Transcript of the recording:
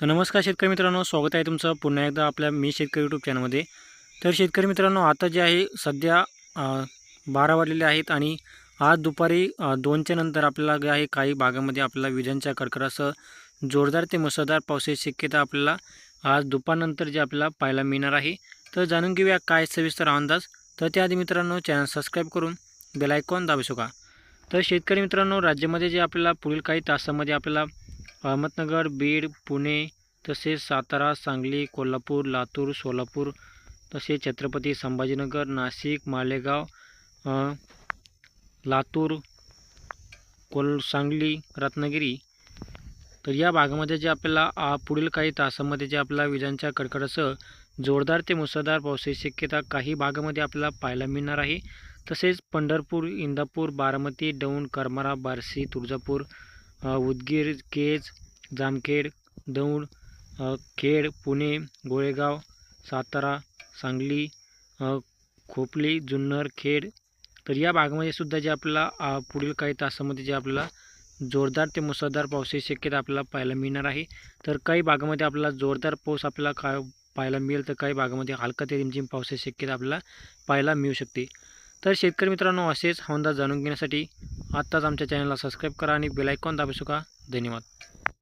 तर नमस्कार शेतकरी मित्रांनो स्वागत आहे तुमचं पुन्हा एकदा आपल्या मी शेतकरी यूट्यूब चॅनलमध्ये तर शेतकरी मित्रांनो आता जे आहे सध्या बारा वाजलेले आहेत आणि आज दुपारी दोनच्या नंतर आपल्याला जे आहे काही भागामध्ये आपल्याला विजांच्या कडकडासह जोरदार ते मुसळधार पावसाची शक्यता आपल्याला आज दुपारनंतर जे आपल्याला पाहायला मिळणार आहे. तर जाणून घेऊया काय सविस्तर अंदाज. तर त्याआधी मित्रांनो चॅनल सबस्क्राईब करून बेलायकॉन दाबू शका तर शेतकरी मित्रांनो राज्यामध्ये जे आपल्याला पुढील काही तासामध्ये आपल्याला अहमदनगर बीड पुणे तसेच सातारा सांगली कोल्हापूर लातूर सोलापूर तसेच छत्रपती संभाजीनगर नाशिक मालेगाव लातूर कोल सांगली रत्नागिरी. तर या भागामध्ये जे आपल्याला आ, पुढील काही तासामध्ये जे आपल्याला विजांच्या कडकडासह जोरदार ते मुसळधार पावसाची शक्यता काही भागामध्ये आपल्याला पाहायला मिळणार आहे. तसेच पंढरपूर इंदापूर बारामती दौंड करमारा बार्शी तुळजापूर उदगीर केज जामखेड दौंड खेड पुणे गोळेगाव सातारा सांगली खोपली जुन्नर खेड. तर या भागामध्ये सुद्धा जे आपल्याला पुढील काही तासामध्ये जे आपल्याला जोरदार ते मुसळधार पावसाची शक्यता आपल्याला पाहायला मिळणार आहे. तर काही भागामध्ये आपल्याला जोरदार पाऊस आपल्याला काय पाहायला मिळेल तर काही भागामध्ये हलका ते रिमझिम पावसाची शक्यता आपल्याला पाहायला मिळू शकते. तर शेतकरी मित्रांनो असेच अंदाज जाणून घेण्यासाठी आत्ताच आमच्या चॅनलला सबस्क्राईब करा आणि बेलायकॉन दाबू शका धन्यवाद.